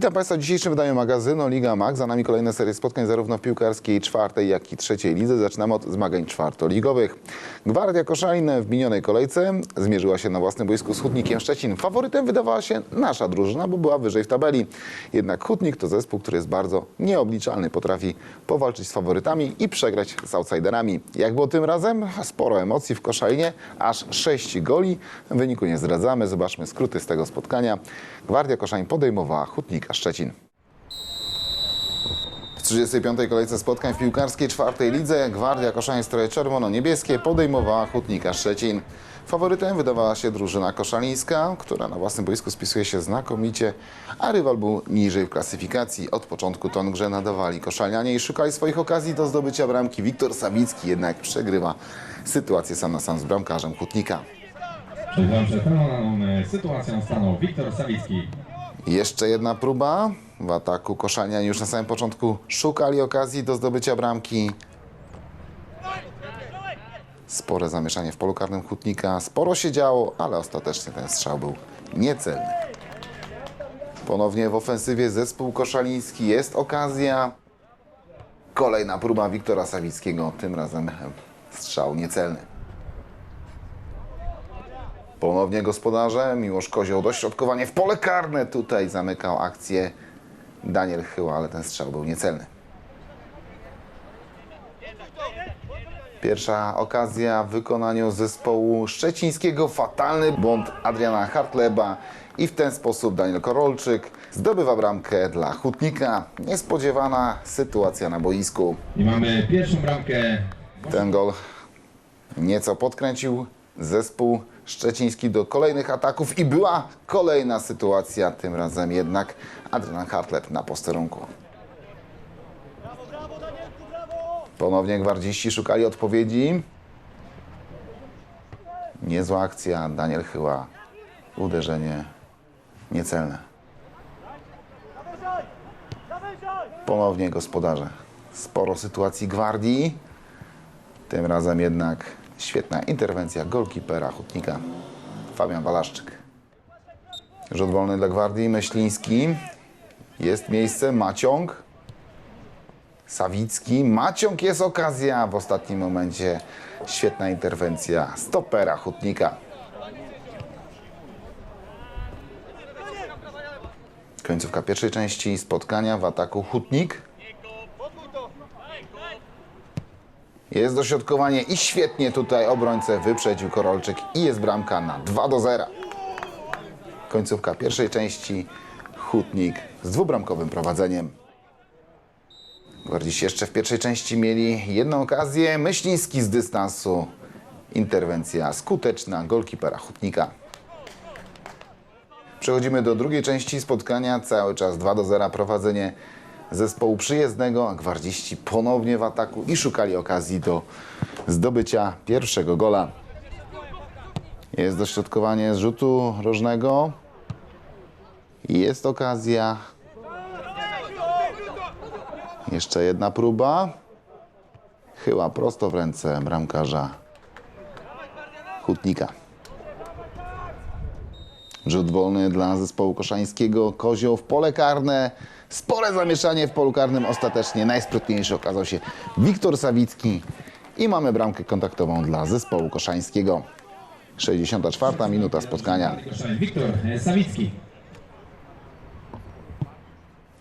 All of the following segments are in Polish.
Witam Państwa w dzisiejszym wydaniu magazynu Liga Mag. Za nami kolejne serie spotkań zarówno w piłkarskiej czwartej, jak i trzeciej lidze. Zaczynamy od zmagań czwartoligowych. Gwardia Koszalin w minionej kolejce zmierzyła się na własnym boisku z Hutnikiem Szczecin. Faworytem wydawała się nasza drużyna, bo była wyżej w tabeli. Jednak Hutnik to zespół, który jest bardzo nieobliczalny. Potrafi powalczyć z faworytami i przegrać z outsiderami. Jak było tym razem? Sporo emocji w Koszalinie, aż 6 goli. Wyniku nie zdradzamy. Zobaczmy skróty z tego spotkania. Gwardia Koszalin podejmowała Hutnika Szczecin. W 35. kolejce spotkań w piłkarskiej czwartej lidze Gwardia Koszalin Stroje Czerwono-Niebieskie podejmowała Hutnika Szczecin. Faworytem wydawała się drużyna koszalińska, która na własnym boisku spisuje się znakomicie, a rywal był niżej w klasyfikacji. Od początku ton grze nadawali koszalnianie i szukali swoich okazji do zdobycia bramki. Wiktor Sawicki jednak przegrywa sytuację sam na sam z bramkarzem Hutnika. Przed Wam trenowaną sytuacją stanął Wiktor Sawicki. Jeszcze jedna próba. W ataku koszalnianie już na samym początku szukali okazji do zdobycia bramki. Spore zamieszanie w polu karnym Hutnika. Sporo się działo, ale ostatecznie ten strzał był niecelny. Ponownie w ofensywie zespół koszaliński. Jest okazja. Kolejna próba Wiktora Sawickiego. Tym razem strzał niecelny. Ponownie gospodarze, Miłosz Kozioł, dośrodkowanie w pole karne. Tutaj zamykał akcję Daniel Chyła, ale ten strzał był niecelny. Pierwsza okazja w wykonaniu zespołu szczecińskiego. Fatalny błąd Adriana Hartleba i w ten sposób Daniel Korolczyk zdobywa bramkę dla Hutnika. Niespodziewana sytuacja na boisku. I mamy pierwszą bramkę. Ten gol nieco podkręcił zespół szczeciński do kolejnych ataków i była kolejna sytuacja, tym razem jednak Adrian Hartleb na posterunku. Ponownie gwardziści szukali odpowiedzi. Niezła akcja, Daniel Chyła, uderzenie niecelne. Ponownie gospodarze. Sporo sytuacji gwardii. Tym razem jednak świetna interwencja golkipera Hutnika, Fabian Walaszczyk. Rzut wolny dla Gwardii, Myśliński. Jest miejsce, Maciąg. Sawicki, Maciąg jest okazja w ostatnim momencie. Świetna interwencja stopera Hutnika. Końcówka pierwszej części spotkania w ataku Hutnik. Jest dośrodkowanie i świetnie tutaj obrońcę wyprzedził Korolczyk i jest bramka na 2 do 0. Końcówka pierwszej części Hutnik z dwubramkowym prowadzeniem. Gwardziści jeszcze w pierwszej części mieli jedną okazję. Myśliński z dystansu. Interwencja skuteczna golkipera Hutnika. Przechodzimy do drugiej części spotkania. Cały czas 2 do 0 prowadzenie zespołu przyjezdnego, a gwardziści ponownie w ataku i szukali okazji do zdobycia pierwszego gola. Jest dośrodkowanie z rzutu rożnego. Jest okazja. Jeszcze jedna próba. Chyła prosto w ręce bramkarza Hutnika. Rzut wolny dla zespołu koszańskiego. Kozioł w pole karne. Spore zamieszanie w polu karnym. Ostatecznie najsprytniejszy okazał się Wiktor Sawicki. I mamy bramkę kontaktową dla zespołu koszańskiego. 64 minuta spotkania. Wiktor Sawicki.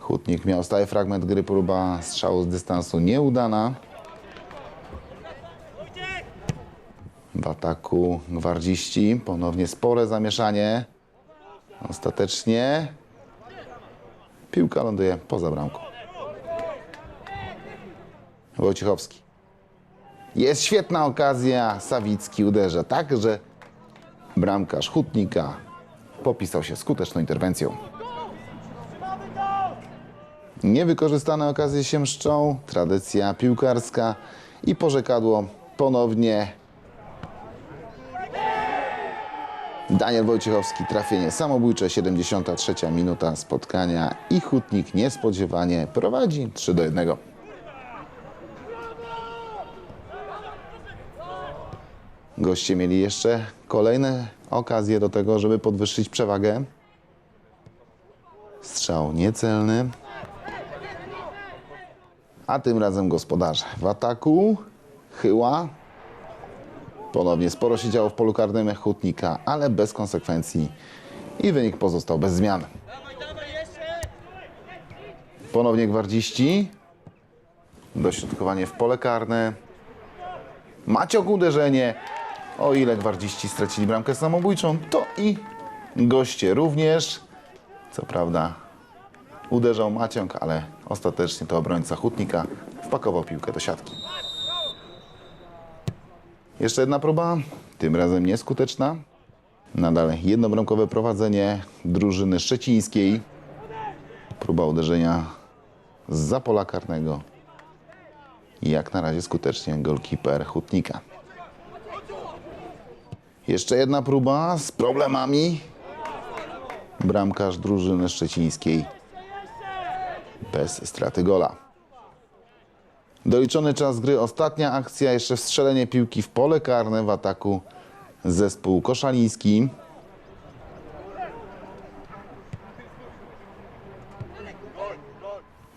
Hutnik miał stały fragment gry, próba strzału z dystansu nieudana. W ataku gwardziści, ponownie spore zamieszanie. Ostatecznie piłka ląduje poza bramką. Wojciechowski. Jest świetna okazja, Sawicki uderza tak, że bramkarz Hutnika popisał się skuteczną interwencją. Niewykorzystane okazje się mszczą, tradycja piłkarska i pożekadło ponownie. Daniel Wojciechowski, trafienie samobójcze, 73 minuta spotkania i Hutnik niespodziewanie prowadzi 3 do 1. Goście mieli jeszcze kolejne okazje do tego, żeby podwyższyć przewagę. Strzał niecelny. A tym razem gospodarze w ataku. Chyła. Ponownie sporo się działo w polu karnym Hutnika, ale bez konsekwencji i wynik pozostał bez zmian. Ponownie gwardziści. Dośrodkowanie w pole karne. Maciok uderzenie. O ile gwardziści stracili bramkę samobójczą, to i goście również. Co prawda uderzał Maciąg, ale ostatecznie to obrońca Hutnika wpakował piłkę do siatki. Jeszcze jedna próba, tym razem nieskuteczna. Nadal jednobramkowe prowadzenie drużyny szczecińskiej. Próba uderzenia z pola karnego. Jak na razie skutecznie golkiper Hutnika. Jeszcze jedna próba z problemami. Bramkarz drużyny szczecińskiej bez straty gola. Doliczony czas gry, ostatnia akcja, jeszcze wstrzelenie piłki w pole karne w ataku zespół koszaliński.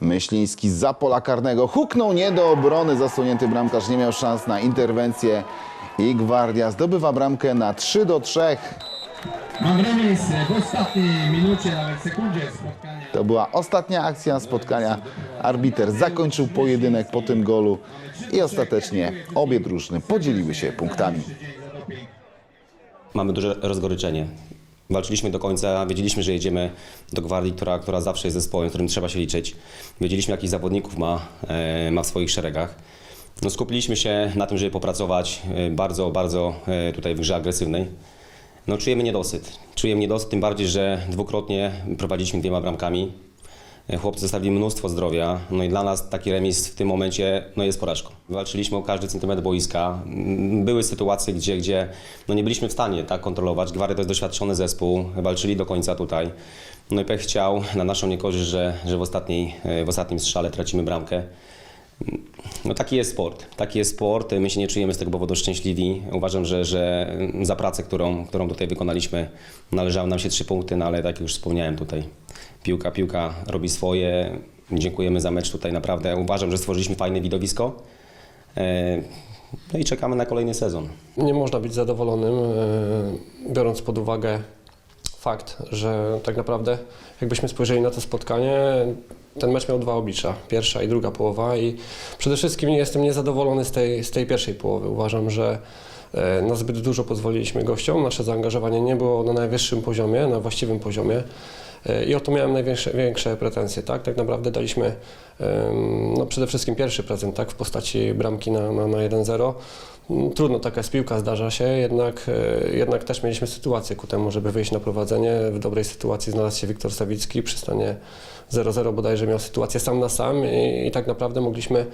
Myśliński za pola karnego huknął nie do obrony, zasunięty bramkarz nie miał szans na interwencję i Gwardia zdobywa bramkę na 3 do 3. Mam remis w ostatniej minucie, nawet sekundzie spotkania. To była ostatnia akcja spotkania. Arbiter zakończył pojedynek po tym golu i ostatecznie obie drużyny podzieliły się punktami. Mamy duże rozgoryczenie. Walczyliśmy do końca, wiedzieliśmy, że jedziemy do Gwardii, która, która zawsze jest zespołem, którym trzeba się liczyć. Wiedzieliśmy, jakich zawodników ma, e, ma w swoich szeregach. No, skupiliśmy się na tym, żeby popracować e, bardzo, bardzo e, tutaj w grze agresywnej. No, czujemy niedosyt. Czujemy niedosyt, tym bardziej, że dwukrotnie prowadziliśmy dwiema bramkami. E, Chłopcy zostawili mnóstwo zdrowia, no i dla nas taki remis w tym momencie no jest porażką. Walczyliśmy o każdy centymetr boiska. Mm, Były sytuacje, gdzie, gdzie no nie byliśmy w stanie tak kontrolować. Gwary to jest doświadczony zespół, walczyli do końca tutaj. No i pech chciał na naszą niekorzyść, że, że w, ostatniej, e, w ostatnim strzale tracimy bramkę. No taki jest sport. Taki jest sport. My się nie czujemy z tego powodu szczęśliwi. Uważam, że, że za pracę, którą, którą tutaj wykonaliśmy, należały nam się trzy punkty, no ale tak jak już wspomniałem tutaj, piłka, piłka robi swoje. Dziękujemy za mecz tutaj naprawdę. Uważam, że stworzyliśmy fajne widowisko. E, No i czekamy na kolejny sezon. Nie można być zadowolonym, e, biorąc pod uwagę fakt, że tak naprawdę jakbyśmy spojrzeli na to spotkanie, ten mecz miał dwa oblicza, pierwsza i druga połowa i przede wszystkim jestem niezadowolony z tej, z tej pierwszej połowy. Uważam, że e, na zbyt dużo pozwoliliśmy gościom, nasze zaangażowanie nie było na najwyższym poziomie, na właściwym poziomie. E, I o to miałem największe większe pretensje, tak? Tak naprawdę daliśmy no przede wszystkim pierwszy prezent, tak? W postaci bramki na, na, na 1-0. Mm, Trudno, taka jest piłka, zdarza się, jednak, e, jednak też mieliśmy sytuację ku temu, żeby wyjść na prowadzenie. W dobrej sytuacji znalazł się Wiktor Sawicki przy stanie 0-0 bodajże miał sytuację sam na sam i, i tak naprawdę mogliśmy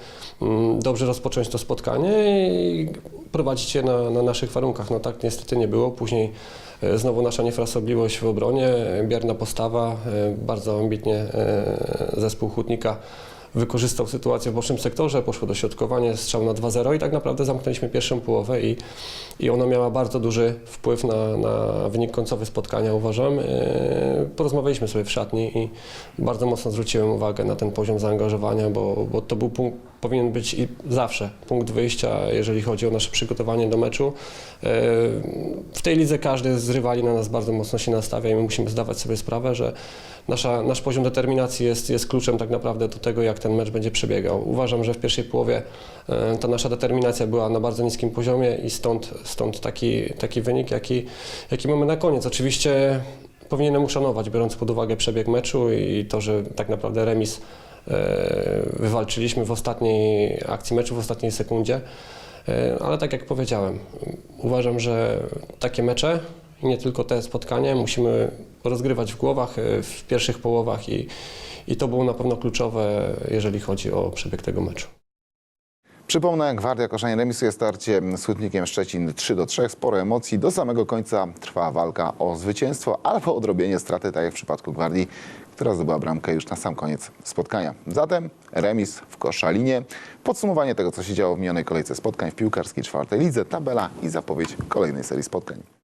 mm, dobrze rozpocząć to spotkanie i prowadzić je na, na naszych warunkach. No tak niestety nie było. Później znowu nasza niefrasobliwość w obronie, e, bierna postawa, e, bardzo ambitnie e, zespół Hutnika wykorzystał sytuację w bocznym sektorze, poszło dośrodkowanie, strzał na 2-0 i tak naprawdę zamknęliśmy pierwszą połowę i, i ona miała bardzo duży wpływ na, na wynik końcowy spotkania, uważam. E, Porozmawialiśmy sobie w szatni i bardzo mocno zwróciłem uwagę na ten poziom zaangażowania, bo, bo to był punkt, powinien być i zawsze punkt wyjścia, jeżeli chodzi o nasze przygotowanie do meczu. E, W tej lidze każdy z rywali na nas bardzo mocno się nastawia i my musimy zdawać sobie sprawę, że nasza, nasz poziom determinacji jest, jest kluczem tak naprawdę do tego, jak ten mecz będzie przebiegał. Uważam, że w pierwszej połowie e, ta nasza determinacja była na bardzo niskim poziomie i stąd, stąd taki, taki wynik, jaki, jaki mamy na koniec. Oczywiście powinienem uszanować, biorąc pod uwagę przebieg meczu i to, że tak naprawdę remis e, wywalczyliśmy w ostatniej akcji meczu, w ostatniej sekundzie. E, Ale tak jak powiedziałem, uważam, że takie mecze i nie tylko te spotkania musimy rozgrywać w głowach, e, w pierwszych połowach i, i to było na pewno kluczowe, jeżeli chodzi o przebieg tego meczu. Przypomnę, Gwardia Koszalin remisuje starcie z Hutnikiem Szczecin 3 do 3. Sporo emocji. Do samego końca trwa walka o zwycięstwo albo odrobienie straty, tak jak w przypadku Gwardii, która zdobyła bramkę już na sam koniec spotkania. Zatem remis w Koszalinie. Podsumowanie tego, co się działo w minionej kolejce spotkań w piłkarskiej czwartej lidze, tabela i zapowiedź kolejnej serii spotkań.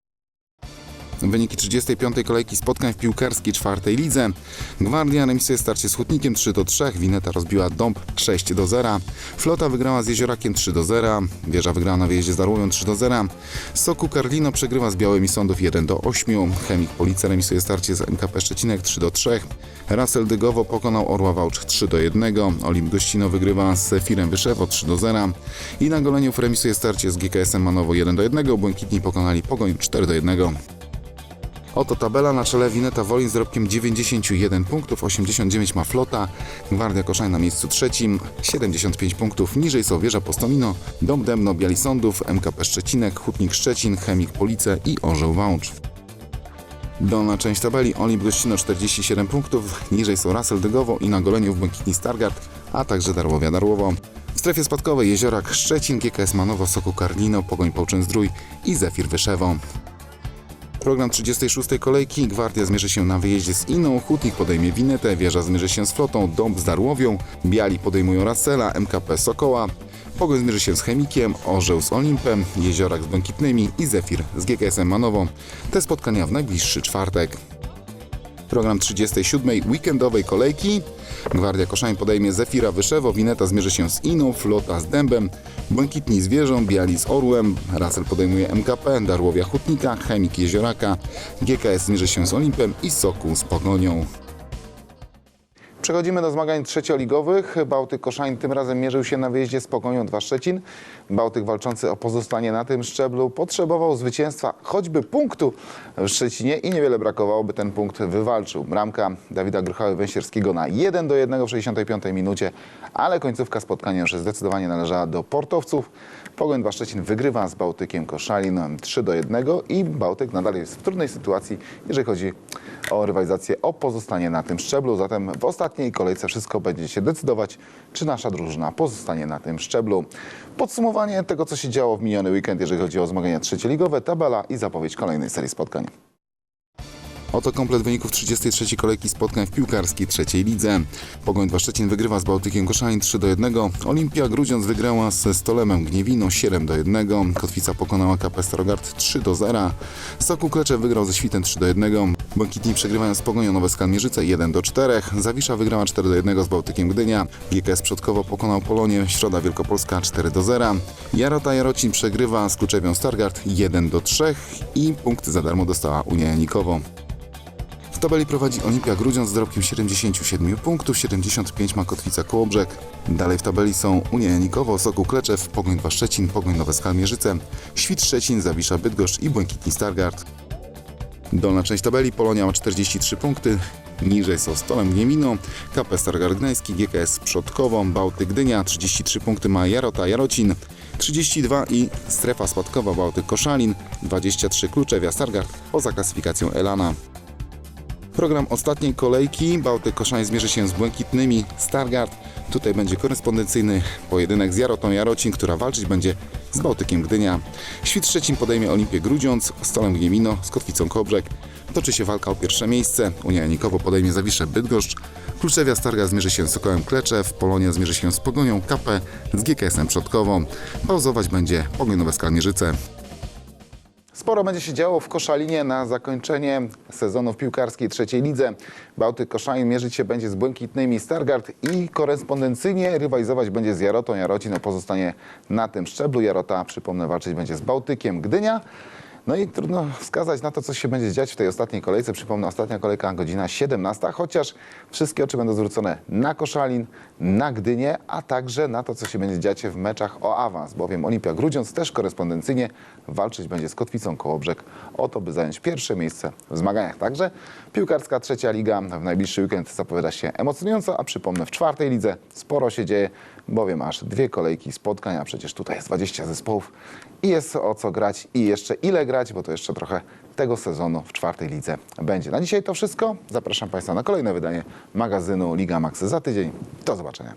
Wyniki 35. kolejki spotkań w piłkarskiej czwartej lidze. Gwardia remisuje starcie z Hutnikiem 3 do 3, Wineta rozbiła Dąb 6 do 0, Flota wygrała z Jeziorakiem 3 do 0, Wieża wygrała na wyjeździe z Darłowią 3 do 0, Soku Karlino przegrywa z Białymi Sądów 1 do 8, Chemik Police remisuje starcie z MKP Szczecinek 3 do 3, Rasel Dygowo pokonał Orła Wałcz 3 do 1, Olimp Gościno wygrywa z Sefirem Wyszewo 3 do 0 i na Goleniów remisuje starcie z GKS-em Manowo 1 do 1, Błękitni pokonali Pogoń 4 do 1. Oto tabela na czele Wineta Wolin z dorobkiem 91 punktów, 89 ma Flota, Gwardia Koszaj na miejscu trzecim, 75 punktów, niżej są Wieża Postomino, Dom Demno Bialisądów, MKP Szczecinek, Hutnik Szczecin, Chemik Police i Orzeł Wałcz. Dolna część tabeli Olimp Gościno 47 punktów, niżej są Rasel Dygowo i na goleniu w Błękitni Stargard, a także Darłowia Darłowo. W strefie spadkowej Jeziorak Szczecin, GKS Manowo, Soku Karlino, Pogoń Połczyn-Zdrój i Zefir Wyszewo. Program 36. kolejki. Gwardia zmierzy się na wyjeździe z Iną, Hutnik podejmie Winetę, Wieża zmierzy się z Flotą, Dąb z Darłowią, Biali podejmują Rasela, MKP Sokoła, Pogoń zmierzy się z Chemikiem, Orzeł z Olimpem, Jeziorak z Błękitnymi i Zefir z GKS-em Manową. Te spotkania w najbliższy czwartek. Program 37. weekendowej kolejki. Gwardia Koszalin podejmie Zefira Wyszewo, Wineta zmierzy się z Iną, Flota z Dębem, Błękitni z Wieżą, Biali z Orłem, Rasel podejmuje MKP, Darłowia Hutnika, Chemik Jezioraka, GKS zmierzy się z Olimpem i Soku z Pogonią. Przechodzimy do zmagań trzecioligowych. Bałtyk Koszalin tym razem mierzył się na wyjeździe z Pogonią 2 Szczecin. Bałtyk walczący o pozostanie na tym szczeblu potrzebował zwycięstwa, choćby punktu w Szczecinie i niewiele brakowało, by ten punkt wywalczył. Bramka Dawida Gruchały-Węsierskiego na 1 do 1 w 65 minucie, ale końcówka spotkania już zdecydowanie należała do portowców. Pogoń 2 Szczecin wygrywa z Bałtykiem Koszalin 3 do 1 i Bałtyk nadal jest w trudnej sytuacji, jeżeli chodzi o rywalizację o pozostanie na tym szczeblu. Zatem w ostatniej kolejce wszystko będzie się decydować, czy nasza drużyna pozostanie na tym szczeblu. Podsumowanie tego, co się działo w miniony weekend, jeżeli chodzi o zmagania trzecioligowe, tabela i zapowiedź kolejnej serii spotkań. Oto komplet wyników 33. kolejki spotkań w piłkarskiej trzeciej lidze. Pogoń 2 Szczecin wygrywa z Bałtykiem Koszalin 3 do 1. Olimpia Grudziądz wygrała ze Stolemem Gniewino 7 do 1. Kotwica pokonała KP Starogard 3 do 0. Soku Klecze wygrał ze Świtem 3 do 1. Błękitni przegrywają z Pogonią Nowe Skalmierzyce 1 do 4. Zawisza wygrała 4 do 1 z Bałtykiem Gdynia. GKS Przodkowo pokonał Polonię Środa Wielkopolska 4 do 0. Jarota Jarocin przegrywa z Kluczewią Stargard 1 do 3 i punkty za darmo dostała Unia Janikowo. Tabeli prowadzi Olimpia Grudziądz z dorobkiem 77 punktów, 75 ma Kotwica Kołobrzeg. Dalej w tabeli są Unia Janikowo, Sokół Kleczew, Pogoń 2 Szczecin, Pogoń Nowe Skalmierzyce, Świt Szczecin, Zawisza Bydgoszcz i Błękitni Stargard. Dolna część tabeli Polonia ma 43 punkty, niżej są Stolem Gniemino, KP Stargard Gdański, GKS Przodkowo, Bałtyk Gdynia, 33 punkty ma Jarota Jarocin, 32 i strefa spadkowa Bałtyk Koszalin, 23 Kluczewia Stargard poza klasyfikacją Elana. Program ostatniej kolejki. Bałtyk Koszalin zmierzy się z Błękitnymi Stargard. Tutaj będzie korespondencyjny pojedynek z Jarotą Jarocin, która walczyć będzie z Bałtykiem Gdynia. Świt Szczecin podejmie Olimpię Grudziądz, Stolem Gniemino z Kotwicą Kobrzeg. Toczy się walka o pierwsze miejsce. Unia Janikowo podejmie Zawiszę Bydgoszcz. Kluczewia Starga zmierzy się z Sokołem Kleczew. Polonia zmierzy się z Pogonią KP z GKS-em Przodkową. Pauzować będzie Pogoń Nowe Skalmierzyce. Sporo będzie się działo w Koszalinie na zakończenie sezonu w piłkarskiej trzeciej lidze. Bałtyk Koszalin mierzyć się będzie z Błękitnymi Stargard i korespondencyjnie rywalizować będzie z Jarotą Jarocin pozostanie na tym szczeblu. Jarota, przypomnę, walczyć będzie z Bałtykiem Gdynia. No i trudno wskazać na to, co się będzie dziać w tej ostatniej kolejce. Przypomnę, ostatnia kolejka godzina 17, chociaż wszystkie oczy będą zwrócone na Koszalin, na Gdynię, a także na to, co się będzie dziać w meczach o awans, bowiem Olimpia Grudziądz też korespondencyjnie walczyć będzie z Kotwicą Kołobrzeg o to, by zająć pierwsze miejsce w zmaganiach. Także piłkarska trzecia liga w najbliższy weekend zapowiada się emocjonująco, a przypomnę, w czwartej lidze sporo się dzieje, bowiem aż dwie kolejki spotkań, a przecież tutaj jest 20 zespołów i jest o co grać i jeszcze ile grać, bo to jeszcze trochę tego sezonu w czwartej lidze będzie. Na dzisiaj to wszystko. Zapraszam Państwa na kolejne wydanie magazynu Liga Max za tydzień. Do zobaczenia.